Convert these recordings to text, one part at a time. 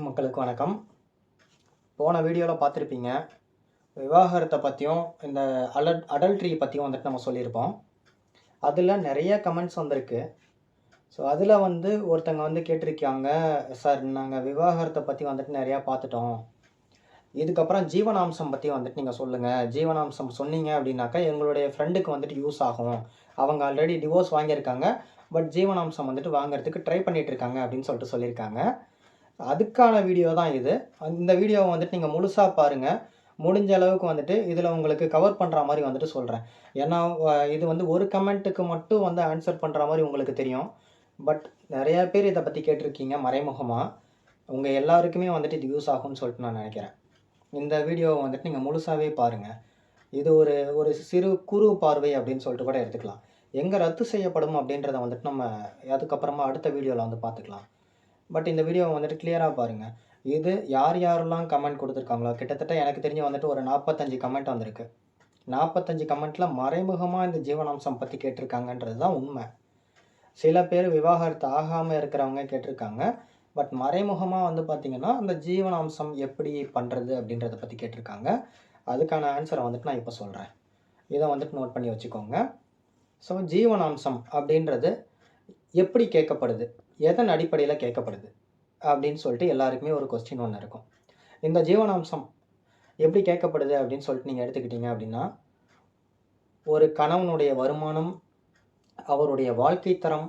மக்களுக்கு வணக்கம். போன வீடியோவில் பார்த்துருப்பீங்க. விவாகரத்தை பற்றியும் இந்த அலட் அடல்ட்ரி பற்றியும் வந்துட்டு நம்ம சொல்லியிருப்போம். அதில் நிறைய கமெண்ட்ஸ் வந்திருக்கு. ஸோ அதில் வந்து ஒருத்தங்க வந்து கேட்டிருக்காங்க சார் நாங்கள் விவாகரத்தை பற்றி வந்துட்டு நிறையா பார்த்துட்டோம். இதுக்கப்புறம் ஜீவனாம்சம் பற்றி வந்துட்டு நீங்கள் சொல்லுங்கள் ஜீவனாம்சம் சொன்னீங்க அப்படின்னாக்கா எங்களுடைய ஃப்ரெண்டுக்கு வந்துட்டு யூஸ் ஆகும். அவங்க ஆல்ரெடி டிவோர்ஸ் வாங்கியிருக்காங்க பட் ஜீவனாம்சம் வந்துட்டு வாங்குறதுக்கு ட்ரை பண்ணிகிட்ருக்காங்க அப்படின்னு சொல்லிட்டு சொல்லியிருக்காங்க. அதுக்கான வீடியோ தான் இது. இந்த வீடியோவை வந்துட்டு நீங்கள் முழுசாக பாருங்கள் முடிஞ்ச அளவுக்கு வந்துட்டு இதில் உங்களுக்கு கவர் பண்ணுற மாதிரி வந்துட்டு சொல்கிறேன் ஏன்னா இது வந்து ஒரு கமெண்ட்டுக்கு மட்டும் வந்து ஆன்சர் பண்ணுற மாதிரி உங்களுக்கு தெரியும். பட் நிறையா பேர் இதை பற்றி கேட்டிருக்கீங்க மறைமுகமாக உங்கள் எல்லாருக்குமே வந்துட்டு இது யூஸ் ஆகும்னு சொல்லிட்டு நான் நினைக்கிறேன். இந்த வீடியோவை வந்துட்டு நீங்கள் முழுசாகவே பாருங்கள் இது ஒரு ஒரு சிறு குறு பார்வை அப்படின்னு சொல்லிட்டு கூட எடுத்துக்கலாம். எங்கே ரத்து செய்யப்படும் அப்படின்றத வந்துட்டு நம்ம அதுக்கப்புறமா அடுத்த வீடியோவில் வந்து பார்த்துக்கலாம். பட் இந்த வீடியோவை வந்துட்டு கிளியராக பாருங்கள் இது யார் யாரெல்லாம் கமெண்ட் கொடுத்துருக்காங்களோ கிட்டத்தட்ட எனக்கு தெரிஞ்சு வந்துட்டு ஒரு நாற்பத்தஞ்சு கமெண்ட் வந்திருக்கு. நாற்பத்தஞ்சு கமெண்ட்டில் மறைமுகமாக இந்த ஜீவனாம்சம் பற்றி கேட்டிருக்காங்கன்றது தான் உண்மை. சில பேர் விவாகரத்து ஆகாமல் இருக்கிறவங்க கேட்டிருக்காங்க. பட் மறைமுகமாக வந்து பார்த்திங்கன்னா அந்த ஜீவனாம்சம் எப்படி பண்ணுறது அப்படின்றத பற்றி கேட்டிருக்காங்க. அதுக்கான ஆன்சரை வந்துட்டு நான் இப்போ சொல்கிறேன் இதை வந்துட்டு நோட் பண்ணி வச்சுக்கோங்க. ஸோ ஜீவனாம்சம் அப்படின்றது எப்படி கேட்கப்படுது? எதன் அடிப்படையில் கேட்கப்படுது? அப்படின்னு சொல்லிட்டு எல்லாருக்குமே ஒரு கொஸ்டின் ஒன்று இருக்கும். இந்த ஜீவனாம்சம் எப்படி கேட்கப்படுது அப்படின்னு சொல்லிட்டு நீங்கள் எடுத்துக்கிட்டீங்க அப்படின்னா ஒரு கணவனுடைய வருமானம் அவருடைய வாழ்க்கை தரம்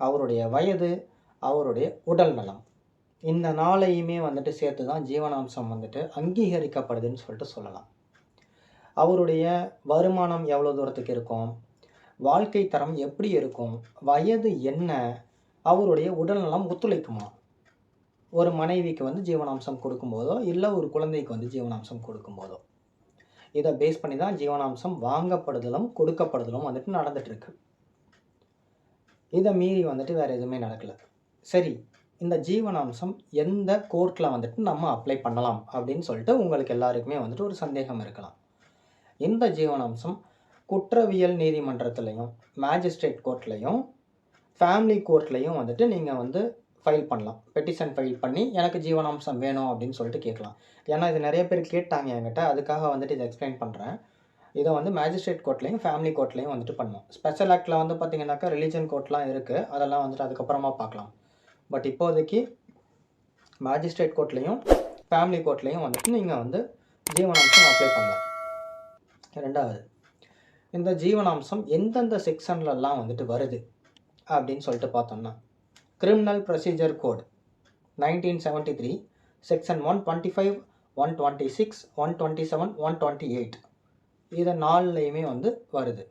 அவருடைய வயது அவருடைய உடல் நலம் இந்த நாளையுமே வந்துட்டு சேர்த்து தான் ஜீவனாம்சம் வந்துட்டு அங்கீகரிக்கப்படுதுன்னு சொல்லிட்டு சொல்லலாம். அவருடைய வருமானம் எவ்வளோ தூரத்துக்கு இருக்கும்? வாழ்க்கை தரம் எப்படி இருக்கும்? வயது என்ன? அவருடைய உடல்நலம் ஒத்துழைக்குமா? ஒரு மனைவிக்கு வந்து ஜீவனாம்சம் கொடுக்கும்போதோ இல்லை ஒரு குழந்தைக்கு வந்து ஜீவனாம்சம் கொடுக்கும்போதோ. இதை பேஸ் பண்ணி தான் ஜீவனாம்சம் வாங்கப்படுதலும் கொடுக்கப்படுதலும் வந்துட்டு நடந்துட்டுருக்கு. இதை மீறி வந்துட்டு வேறு எதுவுமே நடக்கலை. சரி இந்த ஜீவனாம்சம் எந்த கோர்ட்டில் வந்துட்டு நம்ம அப்ளை பண்ணலாம் அப்படின்னு சொல்லிட்டு உங்களுக்கு எல்லாருக்குமே வந்துட்டு ஒரு சந்தேகம் இருக்கலாம். இந்த ஜீவனாம்சம் குற்றவியல் நீதிமன்றத்துலேயும் மேஜிஸ்ட்ரேட் கோர்ட்லையும் ஃபேமிலி கோர்ட்லேயும் வந்துட்டு நீங்கள் வந்து ஃபைல் பண்ணலாம். பெட்டிஷன் ஃபைல் பண்ணி எனக்கு ஜீவனாம்சம் வேணும் அப்படின்னு சொல்லிட்டு கேட்கலாம். ஏன்னா இது நிறைய பேர் கேட்டாங்க என்கிட்ட. அதுக்காக வந்துட்டு இதை எக்ஸ்பிளைன் பண்ணுறேன் இதை வந்து மேஜிஸ்ட்ரேட் கோர்ட்லையும் ஃபேமிலி கோர்ட்லையும் வந்துட்டு பண்ணலாம் ஸ்பெஷல் ஆக்டில் வந்து பார்த்தீங்கன்னாக்கா ரிலீஜன் கோர்ட்லாம் இருக்குது அதெல்லாம் வந்துட்டு அதுக்கப்புறமா பார்க்கலாம். பட் இப்போதைக்கு மேஜிஸ்ட்ரேட் கோர்ட்லையும் ஃபேமிலி கோர்ட்லையும் வந்துட்டு நீங்கள் வந்து ஜீவனாம்சம் அப்ளை பண்ணலாம். ரெண்டாவது இந்த ஜீவனாம்சம் எந்தெந்த செக்ஷன்லலாம் வந்துட்டு வருது? அப்படின்னு சொல்லிட்டு பார்த்தோம்னா criminal procedure code nineteen seventy three section one twenty five one twenty six one twenty seven one twenty eight இதை நாலுலேயுமே வந்து வருது.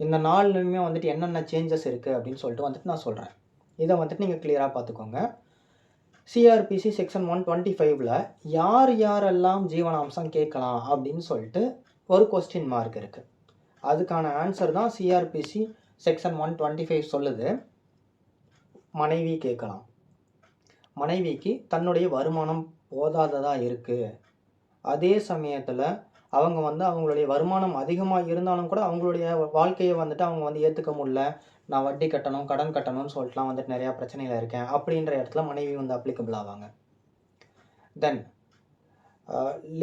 இந்த நாலுலையுமே வந்துட்டு என்னென்ன சேஞ்சஸ் இருக்குது அப்படின்னு சொல்லிட்டு வந்துட்டு நான் சொல்கிறேன் இதை வந்துட்டு நீங்கள் கிளியராக பார்த்துக்கோங்க. சிஆர்பிசி செக்ஷன் ஒன் டுவெண்ட்டி ஃபைவ்ல யார் யாரெல்லாம் ஜீவனாம்சம் கேட்கலாம் அப்படின்னு சொல்லிட்டு ஒரு கொஸ்டின் மார்க் இருக்குது அதுக்கான ஆன்சர் தான் CrPC section one twenty five சொல்லுது. மனைவி கேட்கலாம். மனைவிக்கு தன்னுடைய வருமானம் போதாததாக இருக்குது அதே சமயத்தில் அவங்க வந்து அவங்களுடைய வருமானம் அதிகமாக இருந்தாலும் கூட அவங்களுடைய வாழ்க்கையை வந்துட்டு அவங்க வந்து ஏற்றுக்க முடியல. நான் வட்டி கட்டணும் கடன் கட்டணும்னு சொல்லிட்டுலாம் வந்துட்டு நிறையா பிரச்சனையில் இருக்கேன். அப்படின்ற இடத்துல மனைவி வந்து அப்ளிகபிள் ஆவாங்க. Then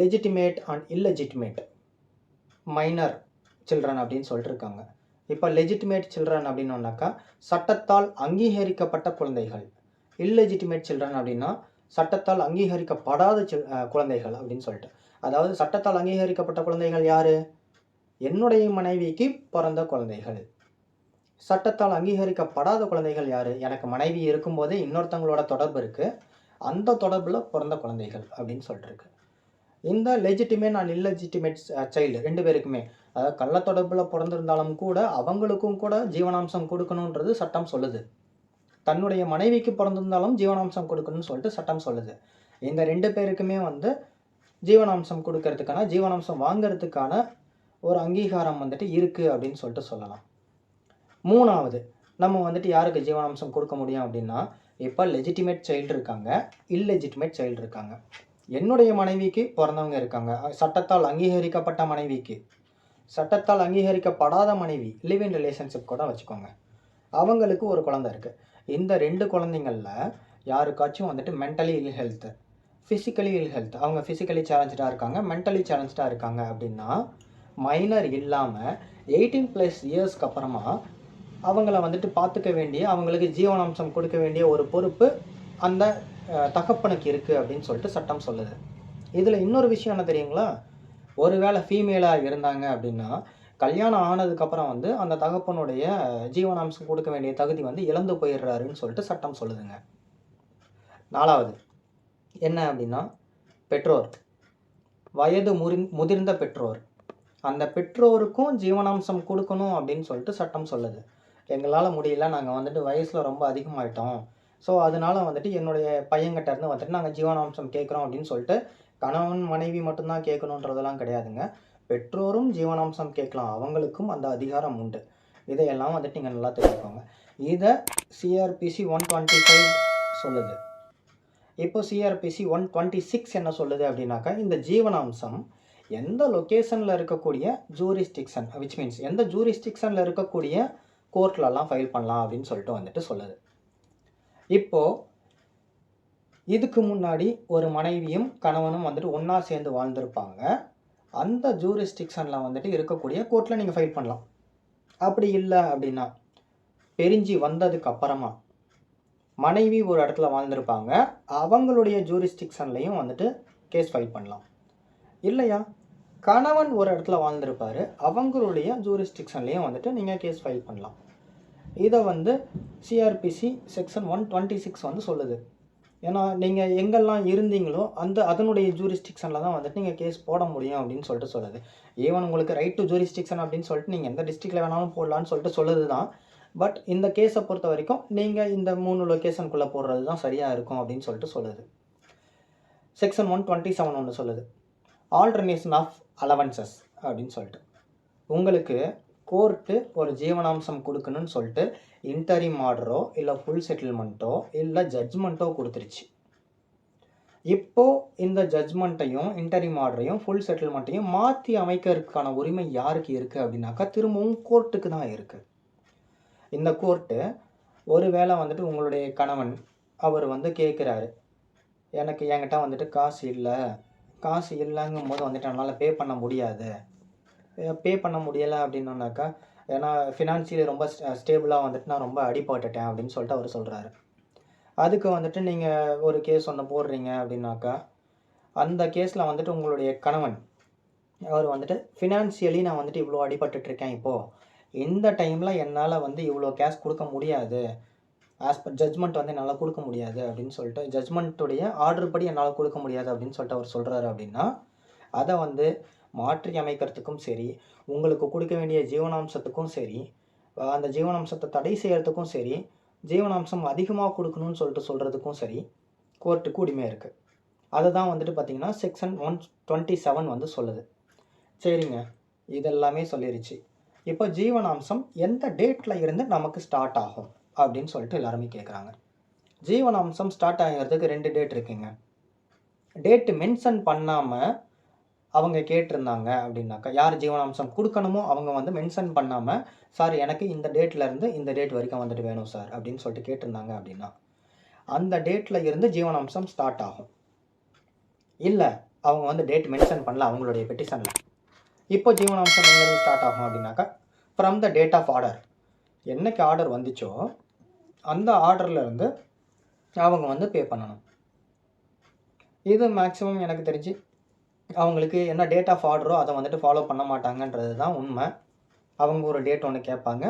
legitimate and illegitimate minor children அப்படின்னு சொல்லிட்டு இருக்காங்க. இப்போ லெஜிட்டிமேட் சில்ட்ரன் அப்படின்னோம்னாக்கா சட்டத்தால் அங்கீகரிக்கப்பட்ட குழந்தைகள். இல்லெஜிட்டிமேட் சில்ட்ரன் அப்படின்னா சட்டத்தால் அங்கீகரிக்கப்படாத சில் குழந்தைகள் அப்படின்னு சொல்லிட்டு. அதாவது சட்டத்தால் அங்கீகரிக்கப்பட்ட குழந்தைகள் யார்? என்னுடைய மனைவிக்கு பிறந்த குழந்தைகள். சட்டத்தால் அங்கீகரிக்கப்படாத குழந்தைகள் யார்? எனக்கு மனைவி இருக்கும்போதே இன்னொருத்தவங்களோட தொடர்பு இருக்குது அந்த தொடர்பில் பிறந்த குழந்தைகள் அப்படின்னு சொல்லிட்டுருக்கு இந்த லெஜிட்டிமேட் அண்ட் இல்லெஜிட்டிமேட் சைல்டு ரெண்டு பேருக்குமே. அதாவது கள்ள தொடர்பில் பிறந்திருந்தாலும் கூட அவங்களுக்கும் கூட ஜீவனாம்சம் கொடுக்கணுன்றது சட்டம் சொல்லுது. தன்னுடைய மனைவிக்கு பிறந்திருந்தாலும் ஜீவனாம்சம் கொடுக்கணும்னு சொல்லிட்டு சட்டம் சொல்லுது. இந்த ரெண்டு பேருக்குமே வந்து ஜீவனாம்சம் கொடுக்கறதுக்கான ஜீவனாம்சம் வாங்குறதுக்கான ஒரு அங்கீகாரம் வந்துட்டு இருக்குது அப்படின்னு சொல்லிட்டு சொல்லலாம். மூணாவது நம்ம வந்துட்டு யாருக்கு ஜீவனாம்சம் கொடுக்க முடியும் அப்படின்னா இப்போ லெஜிட்டிமேட் சைல்டு இருக்காங்க இல்லெஜிட்டிமேட் சைல்டு இருக்காங்க. என்னுடைய மனைவிக்கு பிறந்தவங்க இருக்காங்க. சட்டத்தால் அங்கீகரிக்கப்பட்ட மனைவிக்கு. சட்டத்தால் அங்கீகரிக்கப்படாத மனைவி லிவ் இன் ரிலேஷன்ஷிப் கூட வச்சுக்கோங்க. அவங்களுக்கு ஒரு குழந்தை இருக்குது இந்த ரெண்டு குழந்தைங்களில் யாருக்காச்சும் வந்துட்டு mentally ill health physically ill health அவங்க ஃபிசிக்கலி சேலஞ்சாக இருக்காங்க மென்டலி சேலஞ்சாக இருக்காங்க அப்படின்னா மைனர் இல்லாமல் எயிட்டீன் ப்ளஸ் இயர்ஸ்க்கு அப்புறமா அவங்கள வந்துட்டு பார்த்துக்க வேண்டிய அவங்களுக்கு ஜீவனாம்சம் கொடுக்க வேண்டிய ஒரு பொறுப்பு அந்த தகப்பனுக்கு இருக்குது அப்படின்னு சொல்லிட்டு சட்டம் சொல்லுது. இதில் இன்னொரு விஷயம் என்ன தெரியுங்களா? ஒருவேளை ஃபீமேலாக இருந்தாங்க அப்படின்னா கல்யாணம் ஆனதுக்கப்புறம் வந்து அந்த தகப்பனுடைய ஜீவனாம்சம் கொடுக்க வேண்டிய தகுதி வந்து இழந்து போயிடுறாருன்னு சொல்லிட்டு சட்டம் சொல்லுதுங்க. நாலாவது என்ன அப்படின்னா பெற்றோர். வயது முறி முதிர்ந்த பெற்றோர். அந்த பெற்றோருக்கும் ஜீவனாம்சம் கொடுக்கணும் அப்படின்னு சொல்லிட்டு சட்டம் சொல்லுது. எங்களால் முடியல நாங்கள் வந்துட்டு வயசில் ரொம்ப அதிகமாயிட்டோம். ஸோ அதனால வந்துட்டு என்னுடைய பையன்கிட்ட இருந்து வந்துட்டு நாங்கள் ஜீவனாம்சம் கேட்குறோம் அப்படின்னு சொல்லிட்டு கணவன் மனைவி மட்டும்தான் கேட்கணுன்றதெல்லாம் கிடையாதுங்க. பெற்றோரும் ஜீவனாம்சம் கேட்கலாம். அவங்களுக்கும் அந்த அதிகாரம் உண்டு. இதையெல்லாம் வந்துட்டு நீங்கள் நல்லா தெரிஞ்சுக்கோங்க. இதை சிஆர்பிசி ஒன் டுவெண்ட்டி ஃபைவ் சொல்லுது. இப்போ சிஆர்பிசி ஒன் டுவெண்ட்டி சிக்ஸ் என்ன சொல்லுது அப்படின்னாக்கா இந்த ஜீவனாம்சம் எந்த லொக்கேஷனில் இருக்கக்கூடிய ஜூரிஸ்டிக்ஷன் விச் மீன்ஸ் எந்த ஜூரிஸ்டிக்ஷனில் இருக்கக்கூடிய கோர்ட்லலாம் ஃபைல் பண்ணலாம் அப்படின்னு சொல்லிட்டு வந்துட்டு சொல்லுது. இப்போது இதுக்கு முன்னாடி ஒரு மனைவியும் கணவனும் வந்துட்டு ஒன்றா சேர்ந்து வாழ்ந்திருப்பாங்க. அந்த ஜூரிஸ்டிக்ஷனில் வந்துட்டு இருக்கக்கூடிய கோர்ட்டில் நீங்கள் ஃபைல் பண்ணலாம். அப்படி இல்லை அப்படின்னா பெரிஞ்சி வந்ததுக்கு அப்புறமா மனைவி ஒரு இடத்துல வாழ்ந்திருப்பாங்க. அவங்களுடைய ஜூரிஸ்டிக்ஷன்லையும் வந்துட்டு கேஸ் ஃபைல் பண்ணலாம். இல்லையா? கணவன் ஒரு இடத்துல வாழ்ந்திருப்பாரு. அவங்களுடைய ஜூரிஸ்டிக்ஷன்லேயும் வந்துட்டு நீங்கள் கேஸ் ஃபைல் பண்ணலாம். இதை வந்து CrPC section one twenty six வந்து சொல்லுது. ஏன்னா நீங்கள் எங்கெல்லாம் இருந்தீங்களோ அந்த அதனுடைய ஜூரிஸ்டிக்ஷனில் தான் வந்துட்டு நீங்கள் கேஸ் போட முடியும் அப்படின்னு சொல்லிட்டு சொல்லுது. ஈவன் உங்களுக்கு ரைட் டு ஜூரிஸ்டிக்ஷன் அப்படின்னு சொல்லிட்டு நீங்கள் எந்த டிஸ்ட்ரிக்டில் வேணாலும் போடலான்னு சொல்லிட்டு சொல்லுது தான் பட் இந்த கேஸை பொறுத்த வரைக்கும் நீங்கள் இந்த மூணு லொக்கேஷனுக்குள்ளே போடுறது தான் சரியாக இருக்கும் அப்படின்னு சொல்லிட்டு சொல்லுது. செக்ஷன் ஒன் டுவெண்ட்டி செவன் ஒன்று சொல்லுது. ஆல்டர்னேஷன் ஆஃப் அலவன்சஸ் அப்படின்னு சொல்லிட்டு. உங்களுக்கு கோர்ட்டு ஒரு ஜீவனாம்சம் கொடுக்கணும்னு சொல்லிட்டு இன்டரிம் ஆர்டரோ இல்லை ஃபுல் செட்டில்மெண்ட்டோ இல்லை ஜட்ஜ்மெண்ட்டோ கொடுத்துருச்சு. இப்போ இந்த ஜட்ஜ்மெண்ட்டையும் இன்டரிம் ஆர்டரையும் ஃபுல் செட்டில்மெண்ட்டையும் மாற்றி அமைக்கிறதுக்கான உரிமை யாருக்கு இருக்குது அப்படின்னாக்கா திரும்பவும் கோர்ட்டுக்கு தான் இருக்குது இந்த கோர்ட்டு ஒருவேளை வந்துட்டு உங்களுடைய கணவன் அவர் வந்து கேட்குறாரு எனக்கு என்கிட்ட வந்துட்டு காசு இல்லை காசு இல்லைங்கும் போது வந்துட்டு என்னால் பே பண்ண முடியாது பே பண்ண முடியலை அப்படின்னோன்னாக்கா ஏன்னா ஃபினான்ஷியலி ரொம்ப ஸ்டேபிளாக வந்துட்டு நான் ரொம்ப அடிபட்டுட்டேன் அப்படின்னு சொல்லிட்டு அவர் சொல்கிறாரு அதுக்கு வந்துட்டு நீங்கள் ஒரு கேஸ் ஒன்று போடுறீங்க அப்படின்னாக்கா அந்த கேஸில் வந்துட்டு உங்களுடைய கணவன் அவர் வந்துட்டு ஃபினான்ஷியலி நான் வந்துட்டு இவ்வளோ அடிபட்டுட்ருக்கேன் இப்போது இந்த டைமில் என்னால் வந்து இவ்வளோ கேஷ் கொடுக்க முடியாது. ஆஸ் பர் ஜட்ஜ்மெண்ட் வந்து என்னால் கொடுக்க முடியாது அப்படின்னு சொல்லிட்டு ஜட்ஜ்மெண்ட்டுடைய ஆர்டர் படி என்னால் கொடுக்க முடியாது அப்படின்னு சொல்லிட்டு அவர் சொல்கிறாரு அப்படின்னா அதை வந்து மாற்றி அமைக்கிறதுக்கும் சரி உங்களுக்கு கொடுக்க வேண்டிய ஜீவனாம்சத்துக்கும் சரி அந்த ஜீவனாம்சத்தை தடை செய்கிறதுக்கும் சரி ஜீவனாம்சம் அதிகமாக கொடுக்கணும்னு சொல்லிட்டு சொல்கிறதுக்கும் சரி கோர்ட்டுக்கு உரிமை இருக்குது அதை தான் வந்துட்டு பார்த்தீங்கன்னா செக்ஷன் ஒன் டுவெண்ட்டி செவன் வந்து சொல்லுது. சரிங்க. இதெல்லாமே சொல்லிருச்சு. இப்போ ஜீவனாம்சம் எந்த டேட்டில் இருந்து நமக்கு ஸ்டார்ட் ஆகும் அப்படின்னு சொல்லிட்டு எல்லாருமே கேட்குறாங்க ஜீவனாம்சம் ஸ்டார்ட் ஆகிறதுக்கு ரெண்டு டேட் இருக்குங்க. டேட்டு மென்ஷன் பண்ணாமல் அவங்க கேட்டிருந்தாங்க அப்படின்னாக்கா யார் ஜீவனாம்சம் கொடுக்கணுமோ அவங்க வந்து மென்ஷன் பண்ணாமல் சார் எனக்கு இந்த டேட்லேருந்து இந்த டேட் வரைக்கும் வந்துட்டு வேணும் சார் அப்படின்னு சொல்லிட்டு கேட்டிருந்தாங்க அப்படின்னா அந்த டேட்டில் இருந்து ஜீவனாம்சம் ஸ்டார்ட் ஆகும். இல்லை அவங்க வந்து டேட் மென்ஷன் பண்ணல அவங்களுடைய பெட்டிஷனில் இப்போ ஜீவனாம்சம் எங்கேருந்து ஸ்டார்ட் ஆகும் அப்படின்னாக்கா from the date of order என்னைக்கு ஆர்டர் வந்துச்சோ அந்த ஆர்டர்லேருந்து அவங்க வந்து பே பண்ணணும். இது மேக்ஸிமம் எனக்கு தெரிஞ்சு அவங்களுக்கு என்ன டேட் ஆஃப் ஆர்டரோ அதை வந்துட்டு ஃபாலோ பண்ண மாட்டாங்கன்றது தான் உண்மை. அவங்க ஒரு டேட் ஒன்று கேட்பாங்க.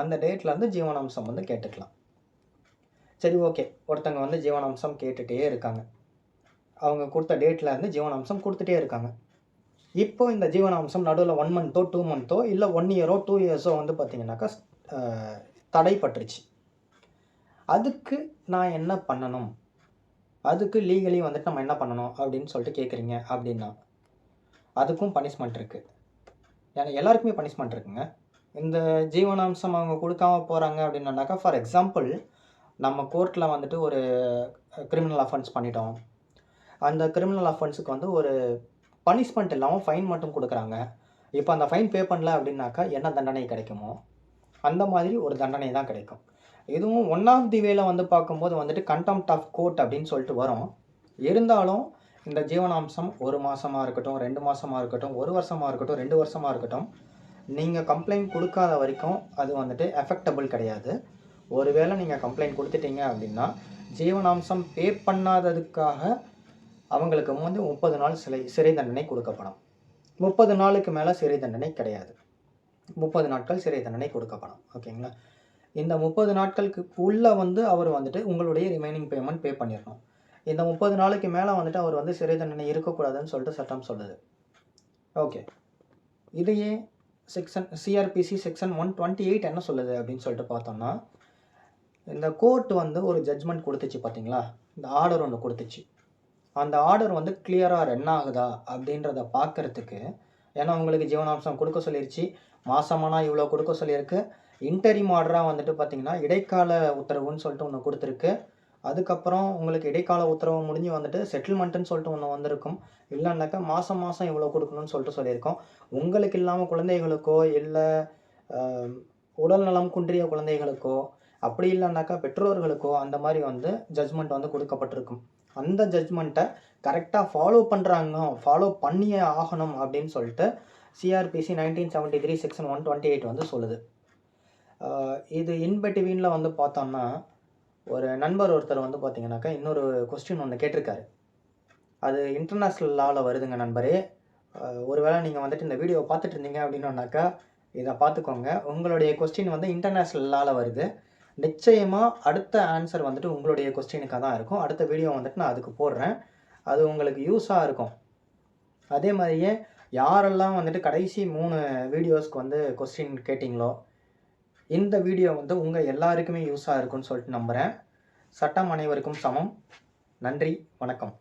அந்த டேட்லேருந்து ஜீவனாம்சம் வந்து கேட்டுக்கலாம். சரி ஓகே ஒருத்தங்க வந்து ஜீவனாம்சம் கேட்டுகிட்டே இருக்காங்க. அவங்க கொடுத்த டேட்டில் இருந்து ஜீவனாம்சம் கொடுத்துட்டே இருக்காங்க. இப்போ இந்த ஜீவனாம்சம் நடுவில் ஒன் மந்த்தோ டூ மந்த்தோ இல்லை ஒன் இயரோ டூ இயர்ஸோ வந்து பார்த்திங்கனாக்கா தடைப்பட்டுருச்சு. அதுக்கு நான் என்ன பண்ணணும்? அதுக்கு லீகலி வந்துட்டு நம்ம என்ன பண்ணணும் அப்படின்னு சொல்லிட்டு கேட்குறீங்க அப்படின்னா அதுக்கும் பனிஷ்மெண்ட் இருக்குது ஏன்னா எல்லாருக்குமே பனிஷ்மெண்ட் இருக்குங்க. இந்த ஜீவனாம்சம் அவங்க கொடுக்காம போகிறாங்க அப்படின்னாக்கா ஃபார் எக்ஸாம்பிள் நம்ம கோர்ட்டில் வந்துட்டு ஒரு கிரிமினல் அஃபென்ஸ் பண்ணிட்டோம். அந்த கிரிமினல் அஃபென்ஸுக்கு வந்து ஒரு பனிஷ்மெண்ட் இல்லாமல் ஃபைன் மட்டும் கொடுக்குறாங்க. இப்போ அந்த ஃபைன் பே பண்ணல அப்படின்னாக்கா என்ன தண்டனை கிடைக்குமோ அந்த மாதிரி ஒரு தண்டனை தான் கிடைக்கும். இதுவும் ஒன் ஆஃப் தி வேல வந்து பார்க்கும்போது வந்துட்டு கண்டெம்ட் ஆஃப் கோர்ட் அப்படின்னு சொல்லிட்டு வரும். இருந்தாலும் இந்த ஜீவனாம்சம் ஒரு மாதமாக இருக்கட்டும் ரெண்டு மாதமாக இருக்கட்டும் ஒரு வருஷமாக இருக்கட்டும் ரெண்டு வருஷமாக இருக்கட்டும் நீங்கள் கம்ப்ளைண்ட் கொடுக்காத வரைக்கும் அது வந்துட்டு எஃபெக்டபிள் கிடையாது. ஒருவேளை நீங்கள் கம்ப்ளைண்ட் கொடுத்துட்டீங்க அப்படின்னா ஜீவனாம்சம் பே பண்ணாததுக்காக அவங்களுக்கு வந்து முப்பது நாள் சிலை சிறை தண்டனை கொடுக்கப்படும். முப்பது நாளுக்கு மேலே சிறை தண்டனை கிடையாது. முப்பது நாட்கள் சிறை தண்டனை கொடுக்கப்படும். ஓகேங்களா? இந்த முப்பது நாட்களுக்கு உள்ளே வந்து அவர் வந்துட்டு உங்களுடைய ரிமைனிங் பேமெண்ட் பே பண்ணிடணும் இந்த முப்பது நாளைக்கு மேலே வந்துட்டு அவர் வந்து சிறை தண்டனை இருக்கக்கூடாதுன்னு சொல்லிட்டு சட்டம் சொல்லுது. ஓகே இதையே section CrPC section one twenty eight என்ன சொல்லுது அப்படின்னு சொல்லிட்டு பார்த்தோம்னா இந்த கோர்ட் வந்து ஒரு ஜட்ஜ்மெண்ட் கொடுத்துச்சு பார்த்தீங்களா? இந்த ஆர்டர் ஒன்று கொடுத்துச்சு. அந்த ஆர்டர் வந்து கிளியராக ரன் ஆகுதா அப்படின்றத பார்க்கறதுக்கு ஏன்னா உங்களுக்கு ஜீவனாம்சம் கொடுக்க சொல்லிருச்சு மாசமானா இவ்வளோ கொடுக்க சொல்லியிருக்கு இன்டரிம் ஆர்டராக வந்துட்டு பார்த்தீங்கன்னா இடைக்கால உத்தரவுன்னு சொல்லிட்டு ஒன்று கொடுத்துருக்கு. அதுக்கப்புறம் உங்களுக்கு இடைக்கால உத்தரவு முடிஞ்சு வந்துட்டு செட்டில்மெண்ட்டுன்னு சொல்லிட்டு ஒன்று வந்திருக்கும். இல்லைன்னாக்கா மாதம் மாதம் இவ்வளோ கொடுக்கணும்னு சொல்லிட்டு சொல்லியிருக்கோம். உங்களுக்கு இல்லாமல் குழந்தைகளுக்கோ இல்லை உடல்நலம் குன்றிய குழந்தைகளுக்கோ அப்படி இல்லைன்னாக்கா பெற்றோர்களுக்கோ அந்த மாதிரி வந்து ஜட்ஜ்மெண்ட் வந்து கொடுக்கப்பட்டிருக்கும். அந்த ஜட்ஜ்மெண்ட்டை கரெக்டாக ஃபாலோ பண்ணுறாங்க ஃபாலோ பண்ணியே ஆகணும் அப்படின்னு சொல்லிட்டு CrPC nineteen seventy three section one twenty eight வந்து சொல்லுது. இது இன்பிட்வீனில் வந்து பார்த்தோம்னா ஒரு நண்பர் ஒருத்தர் வந்து பார்த்தீங்கன்னாக்கா இன்னொரு கொஸ்டின் ஒன்று கேட்டிருக்காரு. அது இன்டர்நேஷ்னல் லாவில் வருதுங்க நண்பரே. ஒருவேளை நீங்கள் வந்துட்டு இந்த வீடியோவை பார்த்துட்டு இருந்தீங்க அப்படின்னோன்னாக்கா இதை பார்த்துக்கோங்க. உங்களுடைய கொஸ்டின் வந்து இன்டர்நேஷ்னல் லாவில் வருது. நிச்சயமாக அடுத்த ஆன்சர் வந்துட்டு உங்களுடைய கொஸ்டினுக்காக தான் இருக்கும். அடுத்த வீடியோ வந்துட்டு நான் அதுக்கு போடுறேன். அது உங்களுக்கு யூஸாக இருக்கும். அதே மாதிரியே யாரெல்லாம் வந்துட்டு கடைசி மூணு வீடியோஸ்க்கு வந்து கொஸ்டின் கேட்டிங்களோ இந்த வீடியோ வந்து உங்கள் எல்லாருக்குமே யூஸாக இருக்கும்னு சொல்லிட்டு நம்புகிறேன் சட்டம் அனைவருக்கும் சமம். நன்றி வணக்கம்.